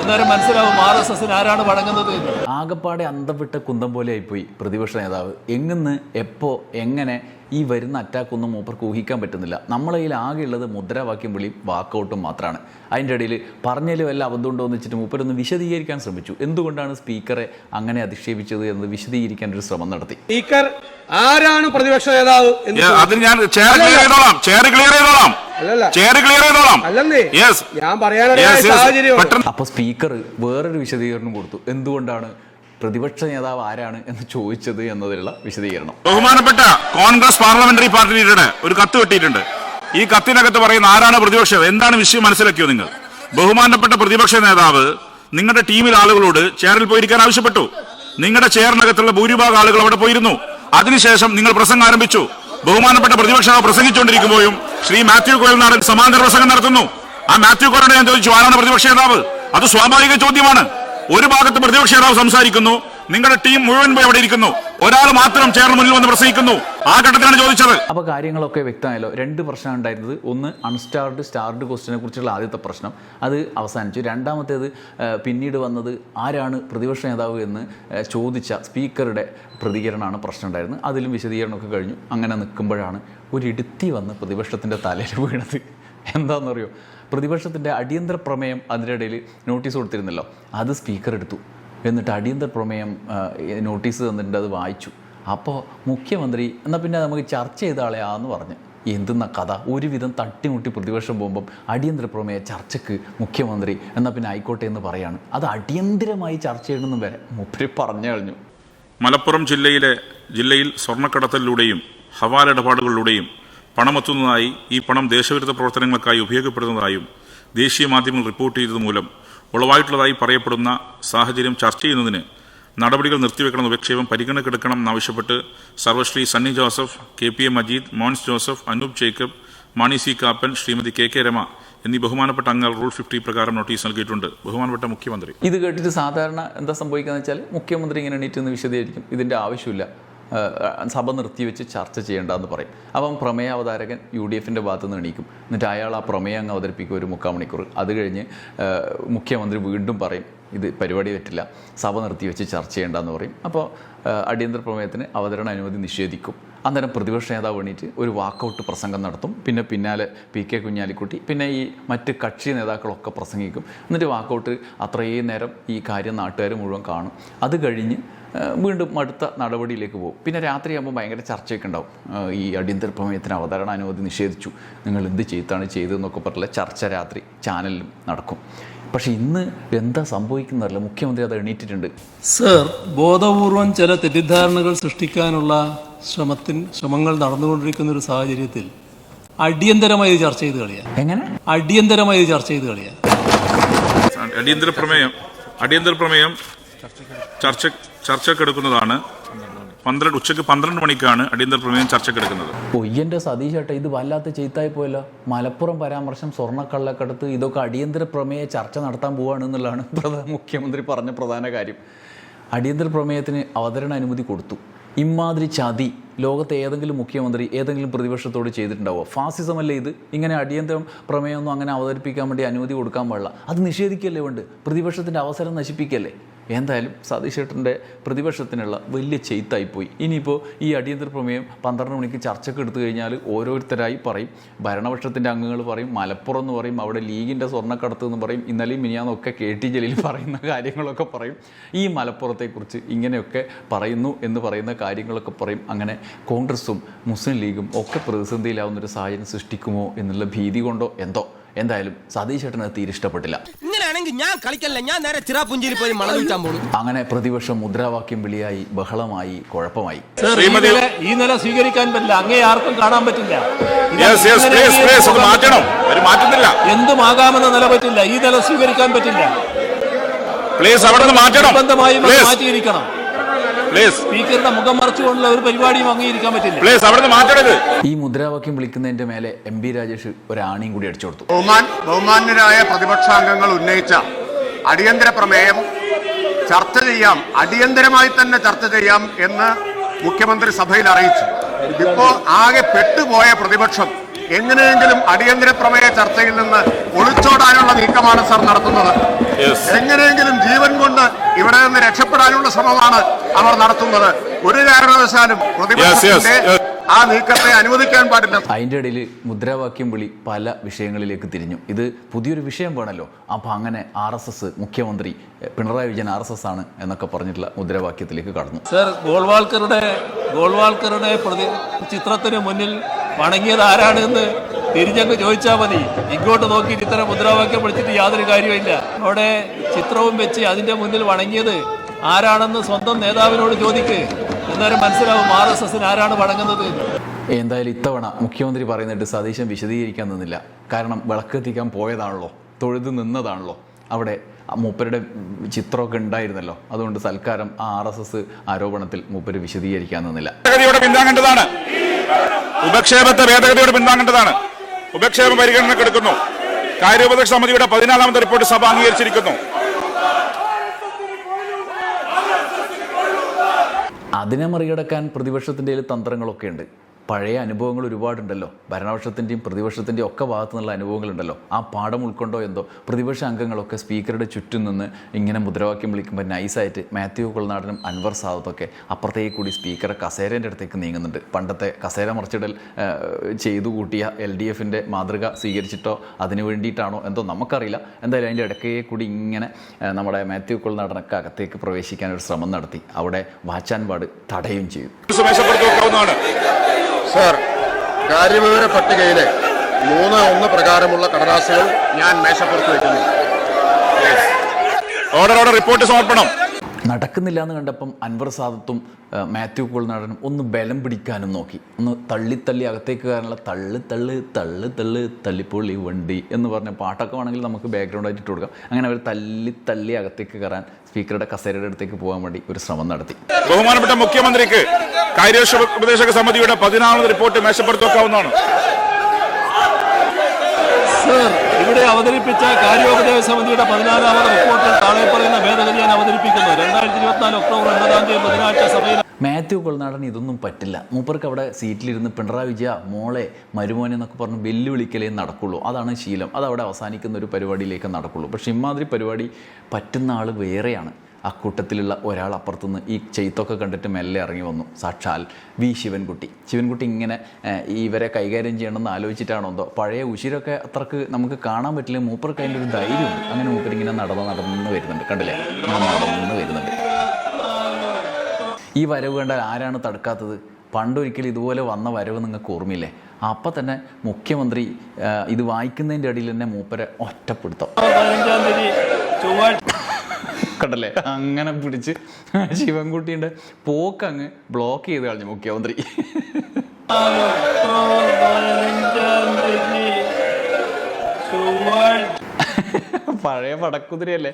അന്നേരം മനസ്സിലാവും ആർ എസ് എസിന് ആരാണ് വഴങ്ങുന്നത് ആകപ്പാടെ അന്തം വിട്ട കുന്തം പോലെ ആയിപ്പോയി പ്രതിപക്ഷ നേതാവ്. എങ്ങുന്ന് എപ്പോ എങ്ങനെ ഈ വരുന്ന അറ്റാക്കൊന്നും മൂപ്പർക്ക് ഊഹിക്കാൻ പറ്റുന്നില്ല. നമ്മളെ കയ്യിൽ ആകെ ഉള്ളത് മുദ്രാവാക്യം വിളിയും വാക്കൗട്ടും മാത്രമാണ് അതിന്റെ ഇടയിൽ പറഞ്ഞതിൽ വല്ല അബദ്ധമുണ്ടോ എന്ന് വെച്ചിട്ട് മൂപ്പരൊന്ന് വിശദീകരിക്കാൻ ശ്രമിച്ചു. എന്തുകൊണ്ടാണ് സ്പീക്കറെ അങ്ങനെ അധിക്ഷേപിച്ചത് എന്ന് വിശദീകരിക്കാൻ ഒരു ശ്രമം നടത്തി? സ്പീക്കർ ആരാണ് പ്രതിപക്ഷ നേതാവ് എന്ന് അതിന് ഞാൻ ചെയർ ക്ലിയർ ചെയ്തോളാം. ചെയർ ക്ലിയർ ചെയ്തോളാം. ചെയർ ക്ലിയർ ചെയ്തോളാം. ഞാൻ പറയാനിടയായ സാഹചര്യം അപ്പൊ അപ്പോൾ സ്പീക്കർ വേറൊരു വിശദീകരണം കൊടുത്തു. എന്തുകൊണ്ടാണ് പ്രതിപക്ഷ നേതാവ് ആരാണ് എന്ന് ചോദിച്ചത് എന്നതിലുള്ള വിശദീകരണം. ബഹുമാനപ്പെട്ട കോൺഗ്രസ് പാർലമെന്ററി പാർട്ടി ലീഡറുടെ ഒരു കത്ത് കിട്ടിയിട്ടുണ്ട് ഈ കത്തിനകത്ത് പറയുന്ന ആരാണ് പ്രതിപക്ഷം? എന്താണ് വിഷയം മനസ്സിലാക്കിയോ നിങ്ങൾ? ബഹുമാനപ്പെട്ട പ്രതിപക്ഷ നേതാവ് നിങ്ങളുടെ ടീമിലെ ആളുകളോട് ചെയറിൽ പോയിരിക്കാൻ ആവശ്യപ്പെട്ടു. നിങ്ങളുടെ ചെയറിനകത്തുള്ള ഭൂരിഭാഗം ആളുകൾ അവിടെ പോയിരുന്നു. അതിനുശേഷം നിങ്ങൾ പ്രസംഗം ആരംഭിച്ചു. ബഹുമാനപ്പെട്ട പ്രതിപക്ഷ പ്രസംഗിച്ചുകൊണ്ടിരിക്കുമ്പോഴും ശ്രീ മാത്യു കോയൽനാടൻ സമാന്തര പ്രസംഗം നടത്തുന്നു. ആ മാത്യു കോയലിനെ ഞാൻ ചോദിച്ചു ആരാണ് പ്രതിപക്ഷ നേതാവ്? അത് സ്വാഭാവിക ചോദ്യമാണ്. ഒരു ഭാഗത്ത് പ്രതിപക്ഷ നേതാവ് സംസാരിക്കുന്നു. നിങ്ങളുടെ ടീം മുഴുവൻ പോയി അവിടെ ഇരിക്കുന്നു. ഒരാൾ മാത്രം ചേർന്ന് മുന്നിൽ വന്ന് പ്രസംഗിക്കുന്നു. ആ ഘട്ടത്തിലാണ് ചോദിച്ചത്. അപ്പൊ കാര്യങ്ങളൊക്കെ വ്യക്തമായല്ലോ. രണ്ട് പ്രശ്നം ഉണ്ടായിരുന്നത്. ഒന്ന് അൺസ്റ്റാർഡ് സ്റ്റാർഡ് ക്വസ്റ്റിനെ കുറിച്ചുള്ള ആദ്യത്തെ പ്രശ്നം. അത് അവസാനിച്ചു. രണ്ടാമത്തേത് പിന്നീട് വന്നത് ആരാണ് പ്രതിപക്ഷ നേതാവ് എന്ന് ചോദിച്ച സ്പീക്കറുടെ പ്രതികരണമാണ് പ്രശ്നം ഉണ്ടായിരുന്നത്. അതിലും വിശദീകരണമൊക്കെ കഴിഞ്ഞു. അങ്ങനെ നിൽക്കുമ്പോഴാണ് ഒരു ഇടുത്തി വന്ന് പ്രതിപക്ഷത്തിന്റെ തലയിൽ വീണത്. എന്താണെന്നറിയോ പ്രതിപക്ഷത്തിന്റെ അടിയന്തര പ്രമേയം അതിനിടയിൽ നോട്ടീസ് കൊടുത്തിരുന്നല്ലോ. അത് സ്പീക്കർ എടുത്തു. എന്നിട്ട് അടിയന്തര പ്രമേയം നോട്ടീസ് തന്നിട്ടുണ്ട് അത് വായിച്ചു. അപ്പോൾ മുഖ്യമന്ത്രി എന്നാൽ പിന്നെ നമുക്ക് ചർച്ച ചെയ്ത ആളെയാന്ന് പറഞ്ഞ്. എന്തെന്ന കഥ? ഒരുവിധം തട്ടിമുട്ടി പ്രതിപക്ഷം പോകുമ്പം അടിയന്തര പ്രമേയ ചർച്ചയ്ക്ക് മുഖ്യമന്ത്രി എന്നാൽ പിന്നെ ആയിക്കോട്ടെ എന്ന് പറയാണ്. അത് അടിയന്തരമായി ചർച്ച ചെയ്യണമെന്നും വരെ മുപ്പര് പറഞ്ഞു കഴിഞ്ഞു. മലപ്പുറം ജില്ലയിലെ ജില്ലയിൽ സ്വർണക്കടത്തലിലൂടെയും ഹവാല ഇടപാടുകളിലൂടെയും പണമെത്തുന്നതായി ഈ പണം ദേശവിരുദ്ധ പ്രവർത്തനങ്ങൾക്കായി ഉപയോഗപ്പെടുന്നതായും ദേശീയ മാധ്യമങ്ങൾ റിപ്പോർട്ട് ചെയ്തത് മൂലം ഉളവായിട്ടുള്ളതായി പറയപ്പെടുന്ന സാഹചര്യം ചർച്ച ചെയ്യുന്നതിന് നടപടികൾ നിർത്തിവെക്കണമെന്ന് ഉപക്ഷേപം പരിഗണക്കെടുക്കണം എന്നാവശ്യപ്പെട്ട് സർവശ്രീ Sunny Joseph K P A Majeed Mons Joseph Anoop Jacob Mani C Kappan Shrimati K K Rema എന്നീ ബഹുമാനപ്പെട്ട അംഗങ്ങൾ റൂൾ ഫിഫ്റ്റി പ്രകാരം നോട്ടീസ് നൽകിയിട്ടുണ്ട്. ബഹുമാനപ്പെട്ട മുഖ്യമന്ത്രി. ഇത് കേട്ടിട്ട് സാധാരണ എന്താ സംഭവിക്കുക എന്ന് വെച്ചാൽ മുഖ്യമന്ത്രി ഇങ്ങനെ എണീറ്റ് വിശദീകരിക്കും. ഇതിന്റെ ആവശ്യമില്ല. സഭ നിർത്തിവെച്ച് ചർച്ച ചെയ്യേണ്ടതെന്ന് പറയും. അപ്പം പ്രമേയ അവതാരകൻ യു ഡി എഫിന്റെ ഭാഗത്ത് നിന്ന് എണീക്കും. എന്നിട്ട് അയാൾ ആ പ്രമേയം അങ്ങ് അവതരിപ്പിക്കും ഒരു മുക്കാൽ മണിക്കൂർ. അത് കഴിഞ്ഞ് മുഖ്യമന്ത്രി വീണ്ടും പറയും ഇത് പരിപാടി പറ്റില്ല. സഭ നിർത്തിവെച്ച് ചർച്ച ചെയ്യേണ്ടെന്ന് പറയും. അപ്പോൾ അടിയന്തര പ്രമേയത്തിന് അവതരണ അനുമതി നിഷേധിക്കും. അന്നേരം പ്രതിപക്ഷ നേതാവ് എണീറ്റ് ഒരു വാക്കൗട്ട് പ്രസംഗം നടത്തും. പിന്നെ പിന്നാലെ പി കെ കുഞ്ഞാലിക്കുട്ടി പിന്നെ ഈ മറ്റ് കക്ഷി നേതാക്കളൊക്കെ പ്രസംഗിക്കും. എന്നിട്ട് വാക്കൗട്ട് അത്രയും നേരം ഈ കാര്യം നാട്ടുകാർ മുഴുവൻ കാണും. അത് കഴിഞ്ഞ് വീണ്ടും അടുത്ത നടപടിയിലേക്ക് പോകും. പിന്നെ രാത്രിയാകുമ്പോൾ ഭയങ്കര ചർച്ചയൊക്കെ ഉണ്ടാവും. ഈ അടിയന്തര പ്രമേയത്തിന് അവതരണ അനുമതി നിഷേധിച്ചു. നിങ്ങൾ എന്ത് ചെയ്താണ് ചെയ്തതെന്നൊക്കെ പറഞ്ഞില്ല ചർച്ച രാത്രി ചാനലിലും നടക്കും. പക്ഷേ ഇന്ന് എന്താ സംഭവിക്കുന്നതല്ല മുഖ്യമന്ത്രി അത് എണീറ്റിട്ടുണ്ട്. സർ ബോധപൂർവം ചില തെറ്റിദ്ധാരണകൾ സൃഷ്ടിക്കാനുള്ള ശ്രമത്തിന് ശ്രമങ്ങൾ നടന്നുകൊണ്ടിരിക്കുന്ന ഒരു സാഹചര്യത്തിൽ അടിയന്തരമായി ചർച്ച ചെയ്ത് കളിയാ. എങ്ങനെ? അടിയന്തരമായി ചർച്ച ചെയ്ത് കളിയാ. അടിയന്തര പ്രമേയം അടിയന്തര പ്രമേയം ചർച്ച ചർച്ചക്കെടുക്കുന്നതാണ് പന്ത്രണ്ട് ഉച്ചയ്ക്ക് പന്ത്രണ്ട് മണിക്കാണ് അടിയന്തര പ്രമേയം ചർച്ചക്കെടുക്കുന്നത് പൊയ്യന്റെ സതീഷ് ഏട്ടാ ഇത് വല്ലാത്ത ചെയ്ത്തായി പോയല്ലോ. മലപ്പുറം പരാമർശം സ്വർണക്കള്ളക്കടത്ത് ഇതൊക്കെ അടിയന്തര പ്രമേയ ചർച്ച നടത്താൻ പോവാണ് എന്നുള്ളതാണ് പ്രധാന മുഖ്യമന്ത്രി പറഞ്ഞ പ്രധാന കാര്യം. അടിയന്തര പ്രമേയത്തിന് അവതരണ അനുമതി കൊടുത്തു. ഇമാതിരി ചതി ലോകത്തെ ഏതെങ്കിലും മുഖ്യമന്ത്രി ഏതെങ്കിലും പ്രതിപക്ഷത്തോട് ചെയ്തിട്ടുണ്ടാവുമോ ഫാസിസമല്ലേ ഇത്? ഇങ്ങനെ അടിയന്തരം പ്രമേയമൊന്നും അങ്ങനെ അവതരിപ്പിക്കാൻ വേണ്ടി അനുമതി കൊടുക്കാൻ പാടില്ല. അത് നിഷേധിക്കല്ലേ വേണ്ട പ്രതിപക്ഷത്തിന്റെ അവസരം നശിപ്പിക്കല്ലേ? എന്തായാലും സതീഷ് ഏട്ടന്റെ പ്രതിപക്ഷത്തിനുള്ള വലിയ ചെയ്ത്തായിപ്പോയി. ഇനിയിപ്പോൾ ഈ അടിയന്തര പ്രമേയം പന്ത്രണ്ട് മണിക്ക് ചർച്ചയ്ക്ക് എടുത്തു കഴിഞ്ഞാൽ ഓരോരുത്തരായി പറയും. ഭരണപക്ഷത്തിന്റെ അംഗങ്ങൾ പറയും. മലപ്പുറം എന്ന് പറയും. അവിടെ ലീഗിന്റെ സ്വർണക്കടത്ത് എന്ന് പറയും. ഇന്നലെയും മിനിയാന്നൊക്കെ കെ ടി ജലീൽ പറയുന്ന കാര്യങ്ങളൊക്കെ പറയും. ഈ മലപ്പുറത്തെക്കുറിച്ച് ഇങ്ങനെയൊക്കെ പറയുന്നു എന്ന് പറയുന്ന കാര്യങ്ങളൊക്കെ പറയും. അങ്ങനെ കോൺഗ്രസും മുസ്ലിം ലീഗും ഒക്കെ പ്രതിസന്ധിയിലാവുന്നൊരു സാഹചര്യം സൃഷ്ടിക്കുമോ എന്നുള്ള ഭീതി കൊണ്ടോ എന്തോ. എന്തായാലും സതീഷ് ചേട്ടന് തീരെ ഇഷ്ടപ്പെട്ടില്ല. ഇങ്ങനെയാണെങ്കിൽ ഞാൻ കളിക്കല്ല ഞാൻ നേരെ ചിറാപുഞ്ചിയിൽ പോയി മണം വിൽക്കാൻ പോകും അങ്ങനെ പ്രതിപക്ഷം മുദ്രാവാക്യം വിളിയായി ബഹളമായി കുഴപ്പമായി. ഈ ശ്രീമതി- നില ഈ നില സ്വീകരിക്കാൻ പറ്റില്ല. അങ്ങേ ആർക്കും കാണാൻ പറ്റില്ല. മാറ്റണം. മാറ്റുന്നില്ല എന്തുമാകാമെന്ന നില പറ്റില്ല. ഈ നില സ്വീകരിക്കാൻ പറ്റില്ല. പ്ലീസ് അവിടെ നിന്ന് മാറ്റണം. മാറ്റിയിരിക്കണം. പ്ലീസ് സ്പീക്കറുടെ മുഖം മറച്ചുകൊണ്ടുള്ള ഒരു പരിപാടിയും അംഗീകരിക്കാൻ പറ്റില്ല. പ്ലീസ് അവിടെ മാറ്റരുത്. ഈ മുദ്രാവാക്യം വിളിക്കുന്നതിന്റെ മേലെ എം പി രാജേഷ് ഒരാണിയും ആണിയും കൂടി അടിച്ചു കൊടുത്തു. ബഹുമാൻ ബഹുമാന്യരായ പ്രതിപക്ഷാംഗങ്ങൾ ഉന്നയിച്ച അടിയന്തര പ്രമേയം ചർച്ച ചെയ്യാം. അടിയന്തരമായി തന്നെ ചർച്ച ചെയ്യാം എന്ന് മുഖ്യമന്ത്രി സഭയിൽ അറിയിച്ചു. ഇപ്പോ ആകെ പെട്ടുപോയ പ്രതിപക്ഷം എങ്ങനെയെങ്കിലും അടിയന്തര പ്രമേയ ചർച്ചയിൽ നിന്ന് ഒളിച്ചോടാനുള്ള നീക്കമാണ് സാർ നടത്തുന്നത്. എങ്ങനെയെങ്കിലും ജീവൻ കൊണ്ട് ഇവിടെ നിന്ന് രക്ഷപ്പെടാനുള്ള ശ്രമമാണ് അവർ നടത്തുന്നത്. ഒരു കാരണവശാലും പ്രതിപക്ഷത്തിന്റെ ആ നീക്കത്തെ അനുവദിക്കാൻ പാടില്ല. അതിന്റെ ഇടയിൽ മുദ്രാവാക്യം വിളി പല വിഷയങ്ങളിലേക്ക് തിരിഞ്ഞു. ഇത് പുതിയൊരു വിഷയം വേണമല്ലോ അപ്പോൾ അങ്ങനെ ആർ എസ് എസ് മുഖ്യമന്ത്രി Pinarayi Vijayan R S S ആണ് എന്നൊക്കെ പറഞ്ഞിട്ടുള്ള മുദ്രാവാക്യത്തിലേക്ക് കടന്നു. സർ ഗോൾവാൾക്കറുടെ ഗോൾവാൾക്കറുടെ പ്രതി ചിത്രത്തിന് മുന്നിൽ വണങ്ങിയത് ആരാണ് എന്ന് തിരിഞ്ഞങ്ങ് ചോദിച്ചാൽ മതി. ഇങ്ങോട്ട് നോക്കി ഇത്തരം മുദ്രാവാക്യം വിളിച്ചിട്ട് യാതൊരു കാര്യമില്ല അവിടെ ചിത്രവും വെച്ച് അതിന്റെ മുന്നിൽ വണങ്ങിയത് ആരാണെന്ന് സ്വന്തം നേതാവിനോട് ചോദിക്ക്. എന്നാലും മനസ്സിലാവും ആർ എസ് എസിന് ആരാണ് വണങ്ങുന്നത്. എന്തായാലും ഇത്തവണ മുഖ്യമന്ത്രി പറയുന്നിട്ട് സതീശൻ വിശദീകരിക്കാൻ നിന്നില്ല. കാരണം വിളക്കെത്തിക്കാൻ പോയതാണല്ലോ. തൊഴുത് നിന്നതാണല്ലോ. അവിടെ ആ മൂപ്പരുടെ ചിത്രമൊക്കെ ഉണ്ടായിരുന്നല്ലോ. അതുകൊണ്ട് സൽക്കാരം ആ ആർ എസ് എസ് ആരോപണത്തിൽ മൂപ്പര് വിശദീകരിക്കാൻ നിന്നില്ല. ഉപക്ഷേപത്തെ ഭേദഗതിയോട് പിന്താങ്ങേണ്ടതാണ് ഉപക്ഷേപം പരിഗണനക്കെടുക്കുന്നു കാര്യോപദേശ സമിതിയുടെ പതിനാലാമത്തെ റിപ്പോർട്ട് സഭ അംഗീകരിച്ചിരിക്കുന്നു. അതിനെ മറികടക്കാൻ പ്രതിപക്ഷത്തിന്റെ തന്ത്രങ്ങളൊക്കെ ഉണ്ട് പഴയ അനുഭവങ്ങൾ ഒരുപാടുണ്ടല്ലോ. ഭരണപക്ഷത്തിന്റെയും പ്രതിപക്ഷത്തിന്റെയും ഒക്കെ ഭാഗത്തു നിന്നുള്ള അനുഭവങ്ങളുണ്ടല്ലോ. ആ പാഠം ഉൾക്കൊണ്ടോ എന്തോ? പ്രതിപക്ഷ അംഗങ്ങളൊക്കെ സ്പീക്കറുടെ ചുറ്റും നിന്ന് ഇങ്ങനെ മുദ്രാവാക്യം വിളിക്കുമ്പോൾ നൈസായിട്ട് മാത്യു കൊൾനാടനും അൻവർ സാദത്തൊക്കെ അപ്പുറത്തേക്ക് കൂടി സ്പീക്കറെ കസേരേന്റെ അടുത്തേക്ക് നീങ്ങുന്നുണ്ട്. പണ്ടത്തെ കസേര മറിച്ചിടൽ ചെയ്തു കൂട്ടിയ എൽ ഡി എഫിന്റെ മാതൃക സ്വീകരിച്ചിട്ടോ അതിനു വേണ്ടിയിട്ടാണോ എന്തോ നമുക്കറിയില്ല. എന്തായാലും അതിന്റെ ഇടയ്ക്കേ കൂടി ഇങ്ങനെ നമ്മുടെ മാത്യു കൊൾനാടനൊക്കെ അകത്തേക്ക് പ്രവേശിക്കാൻ ഒരു ശ്രമം നടത്തി. അവിടെ വാച്ചാൻപാട് തടയും ചെയ്തു. സർ കാര്യവിവര പട്ടികയിലെ മൂന്ന് ഒന്ന് പ്രകാരമുള്ള കടലാസുകൾ ഞാൻ മേശപ്പുറത്ത് വയ്ക്കുന്നു ഓർഡർ ഓർഡർ റിപ്പോർട്ട് സമർപ്പണം നടക്കുന്നില്ല എന്ന് കണ്ടപ്പം അൻവർ സാദത്തും മാത്യു കുൾനാടനും ഒന്ന് ബലം പിടിക്കാനും നോക്കി. ഒന്ന് തള്ളിത്തള്ളി അകത്തേക്ക് കയറാനുള്ള തള്ളു തള്ളു തള്ളു തള്ളു തള്ളിപ്പൊള്ളി വണ്ടി എന്ന് പറഞ്ഞ പാട്ടൊക്കെ വേണമെങ്കിൽ നമുക്ക് ബാക്ക്ഗ്രൗണ്ട് ആയിട്ട് ഇട്ട് കൊടുക്കാം. അങ്ങനെ അവർ തള്ളി തള്ളി അകത്തേക്ക് കയറാൻ സ്പീക്കറുടെ കസേരയുടെ അടുത്തേക്ക് പോകാൻ വേണ്ടി ഒരു ശ്രമം നടത്തി. ബഹുമാനപ്പെട്ട മുഖ്യമന്ത്രിക്ക് കാര്യോപദേശക സമിതിയുടെ പതിനാമത് റിപ്പോർട്ട് സർ ഇവിടെ അവതരിപ്പിച്ച കാര്യോപദേശ സമിതിയുടെ പതിനാലാമത് റിപ്പോർട്ടിൽ താഴെ പറയുന്ന ഭേദഗതി ഞാൻ അവതരിപ്പിക്കുന്നു. രണ്ടായിരത്തി ഇരുപത്തിനാല് ഒക്ടോബർ ഒൻപതാം തീയതി ബുധനാഴ്ച സഭയിൽ മാത്യു കൊൽനാടൻ ഇതൊന്നും പറ്റില്ല. മൂപ്പർക്ക് അവിടെ സീറ്റിലിരുന്ന് പിണറായി വിജയ മോളെ മരുമോനെ എന്നൊക്കെ പറഞ്ഞ് വെല്ലുവിളിക്കലേ നടക്കുള്ളൂ. അതാണ് ശീലം. അത് അവിടെ അവസാനിക്കുന്ന ഒരു പരിപാടിയിലേക്ക് നടക്കുള്ളൂ. പക്ഷേ ഇമാതിരി പരിപാടി പറ്റുന്ന ആൾ വേറെയാണ്. അക്കൂട്ടത്തിലുള്ള ഒരാൾ അപ്പുറത്തുനിന്ന് ഈ ചെയ്ത്തൊക്കെ കണ്ടിട്ട് മെല്ലെ ഇറങ്ങി വന്നു. സാക്ഷാൽ വി ശിവൻകുട്ടി. ശിവൻകുട്ടി ഇങ്ങനെ ഇവരെ കൈകാര്യം ചെയ്യണമെന്ന് ആലോചിച്ചിട്ടാണോ എന്തോ? പഴയ ഉശിരൊക്കെ അത്രയ്ക്ക് നമുക്ക് കാണാൻ പറ്റില്ല. മൂപ്പർക്ക് അതിന്റെ ഒരു ധൈര്യമുണ്ട്. അങ്ങനെ മൂപ്പർ ഇങ്ങനെ നടന്ന് നടന്ന് വരുന്നുണ്ട്. കണ്ടില്ലേ? നടന്ന് വരുന്നുണ്ട്. ഈ വരവ് കണ്ടാൽ ആരാണ് തടുക്കാത്തത്? പണ്ടൊരിക്കൽ ഇതുപോലെ വന്ന വരവ് നിങ്ങൾക്ക് ഓർമ്മയില്ലേ? അപ്പം തന്നെ മുഖ്യമന്ത്രി ഇത് വായിക്കുന്നതിന്റെ ഇടയിൽ തന്നെ മൂപ്പരെ ഒറ്റപ്പെടുത്തും. കണ്ടല്ലേ? അങ്ങനെ പിടിച്ച് ശിവൻകുട്ടിയുടെ പോക്കങ്ങ് ബ്ലോക്ക് ചെയ്ത് കളഞ്ഞു മുഖ്യമന്ത്രി. പഴയ പടക്കുതിരയല്ലേ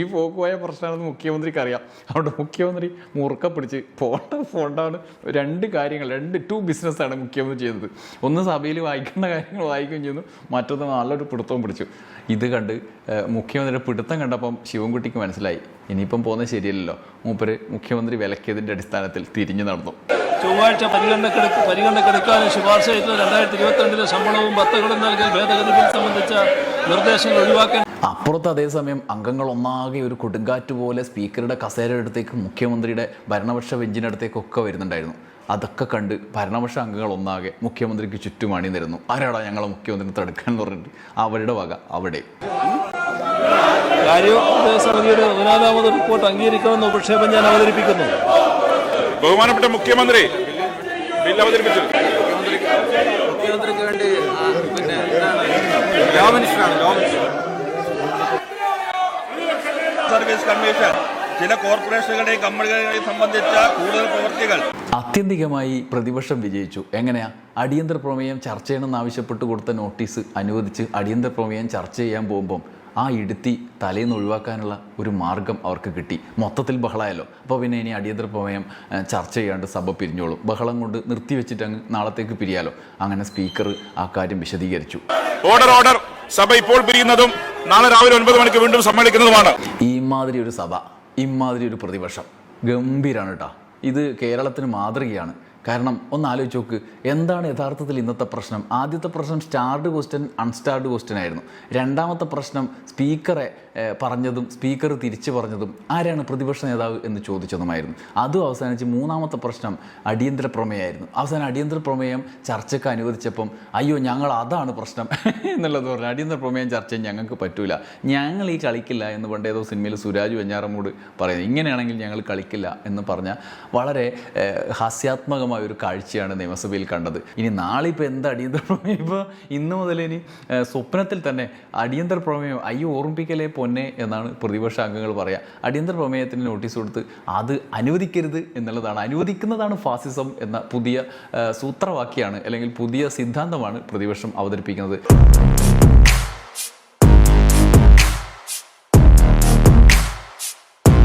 ഈ പോക്ക് പോയ പ്രശ്നമാണെന്ന് മുഖ്യമന്ത്രിക്ക് അറിയാം. അതുകൊണ്ട് മുഖ്യമന്ത്രി മുറുക്ക പിടിച്ച് പോണ്ട പോണ്ടാണ് രണ്ട് കാര്യങ്ങൾ രണ്ട് ടു ബിസിനസ്സാണ് മുഖ്യമന്ത്രി ചെയ്തത്. ഒന്ന് സഭയിൽ വായിക്കേണ്ട കാര്യങ്ങൾ വായിക്കുകയും ചെയ്യുന്നു മറ്റൊന്ന് നല്ലൊരു പിടുത്തവും പിടിച്ചു. ഇത് കണ്ട് മുഖ്യമന്ത്രിയുടെ പിടുത്തം കണ്ടപ്പം ശിവൻകുട്ടിക്ക് മനസ്സിലായി. ഇനിയിപ്പം പോകുന്നത് ശരിയല്ലല്ലോ. മൂപ്പര് മുഖ്യമന്ത്രി വിലക്കിയതിന്റെ അടിസ്ഥാനത്തിൽ തിരിഞ്ഞു നടന്നു. ചൊവ്വാഴ്ച പരിഗണനക്കെടുക്ക് പരിഗണനക്കെടുക്കാനും ശുപാർശ ചെയ്ത. രണ്ടായിരത്തി ഇരുപത്തിരണ്ടിലെ ശമ്പളവും ഭത്തകളും നൽകിയ ഭേദഗതി സംബന്ധിച്ച നിർദ്ദേശങ്ങൾ ഒഴിവാക്കാൻ. അപ്പുറത്ത് അതേസമയം അംഗങ്ങൾ ഒന്നാകെ ഒരു കൊടുങ്കാറ്റ് പോലെ സ്പീക്കറുടെ കസേരയുടെ അടുത്തേക്ക് മുഖ്യമന്ത്രിയുടെ ഭരണപക്ഷ ബെഞ്ചിന്റെ അടുത്തേക്കൊക്കെ വരുന്നുണ്ടായിരുന്നു. അതൊക്കെ കണ്ട് ഭരണപക്ഷ അംഗങ്ങൾ ഒന്നാകെ മുഖ്യമന്ത്രിക്ക് ചുറ്റും അണിനിരുന്നു. ആരാടാ ഞങ്ങളെ മുഖ്യമന്ത്രി തടുക്കാൻ എന്ന് പറഞ്ഞിട്ട്? അവരുടെ വക അവിടെ. കാര്യോപദേശ സമിതിയുടെ പതിനാലാമത് റിപ്പോർട്ട് അംഗീകരിക്കണമെന്ന ഉപക്ഷേപം ഞാൻ അവതരിപ്പിക്കുന്നു. ബഹുമാനപ്പെട്ട മുഖ്യമന്ത്രി ബിൽ അവതരിപ്പിച്ചു മുഖ്യമന്ത്രിക്ക് വേണ്ടി ആ, പിന്നെ എന്താണ് ലോ മിനിസ്റ്ററാണ് ലോ മിനിസ്റ്റർ സർവീസ് കമ്മീഷൻ ചില കോർപ്പറേഷനുകളുടെയും കമ്പനികളെയും സംബന്ധിച്ച കൂടുതൽ പ്രവൃത്തികൾ. ആത്യന്തികമായി പ്രതിപക്ഷം വിജയിച്ചു. എങ്ങനെയാ? അടിയന്തര പ്രമേയം ചർച്ച ചെയ്യണമെന്ന് ആവശ്യപ്പെട്ട് കൊടുത്ത നോട്ടീസ് അനുവദിച്ച് അടിയന്തര പ്രമേയം ചർച്ച ചെയ്യാൻ പോകുമ്പം ആ ഇടുത്തി തലേന്ന് ഒഴിവാക്കാനുള്ള ഒരു മാർഗം അവർക്ക് കിട്ടി. മൊത്തത്തിൽ ബഹളമായല്ലോ അപ്പോൾ പിന്നെ ഇനി അടിയന്തര പ്രമേയം ചർച്ച ചെയ്യാണ്ട് സഭ പിരിഞ്ഞോളും. ബഹളം കൊണ്ട് നിർത്തിവെച്ചിട്ട് അങ്ങ് നാളത്തേക്ക് പിരിയാലോ. അങ്ങനെ സ്പീക്കർ ആ കാര്യം വിശദീകരിച്ചു. ഓർഡർ ഓർഡർ സഭ ഇപ്പോൾ പിരിയുന്നതും നാളെ രാവിലെ ഒൻപത് മണിക്ക് വീണ്ടും സമ്മേളിക്കുന്നതുമാണ്. ഇമാതിരി ഒരു സഭ ഇമാതിരി ഒരു പ്രതിപക്ഷം. ഗംഭീരാണ് കേട്ടോ. ഇത് കേരളത്തിന് മാതൃകയാണ്. കാരണം ഒന്ന് ആലോചിച്ച് നോക്ക്. എന്താണ് യഥാർത്ഥത്തിൽ ഇന്നത്തെ പ്രശ്നം? ആദ്യത്തെ പ്രശ്നം സ്റ്റാർഡ് ക്വസ്റ്റ്യൻ അൺസ്റ്റാർഡ് ക്വസ്റ്റ്യൻ ആയിരുന്നു. രണ്ടാമത്തെ പ്രശ്നം സ്പീക്കറെ പറഞ്ഞതും സ്പീക്കർ തിരിച്ചു പറഞ്ഞതും ആരാണ് പ്രതിപക്ഷ നേതാവ് എന്ന് ചോദിച്ചതുമായിരുന്നു. അതും അവസാനിച്ച് മൂന്നാമത്തെ പ്രശ്നം അടിയന്തര പ്രമേയമായിരുന്നു. അവസാനം അടിയന്തര പ്രമേയം ചർച്ചയ്ക്ക് അനുവദിച്ചപ്പം അയ്യോ ഞങ്ങൾ അതാണ് പ്രശ്നം എന്നുള്ളത് പറഞ്ഞു. അടിയന്തര പ്രമേയം ചർച്ച ഞങ്ങൾക്ക് പറ്റൂല. ഞങ്ങൾ ഈ കളിക്കില്ല എന്ന് പണ്ടേതോ സിനിമയിൽ സുരാജ് വെഞ്ഞാറമ്മൂട് പറയുന്നത് ഇങ്ങനെയാണെങ്കിൽ ഞങ്ങൾ കളിക്കില്ല എന്ന് പറഞ്ഞ വളരെ ഏഹ്, ഹാസ്യാത്മകമായ ഒരു കാഴ്ചയാണ് നിയമസഭയിൽ കണ്ടത്. ഇനി നാളെ ഇപ്പോൾ എന്ത് അടിയന്തര പ്രമേയം? ഇപ്പോൾ ഇന്ന് മുതൽ ഇനി സ്വപ്നത്തിൽ തന്നെ അടിയന്തര പ്രമേയം അയ്യോ ഓർമ്മിപ്പിക്കലേ പൊന്നെ എന്നാണ് പ്രതിപക്ഷ അംഗങ്ങൾ പറയുക അടിയന്തര പ്രമേയത്തിന് നോട്ടീസ് കൊടുത്ത് അത് അനുവദിക്കരുത് എന്നുള്ളതാണ്. അനുവദിക്കുന്നതാണ് ഫാസിസം എന്ന പുതിയ സൂത്രവാക്യാണ് അല്ലെങ്കിൽ പുതിയ സിദ്ധാന്തമാണ് പ്രതിപക്ഷം അവതരിപ്പിക്കുന്നത്.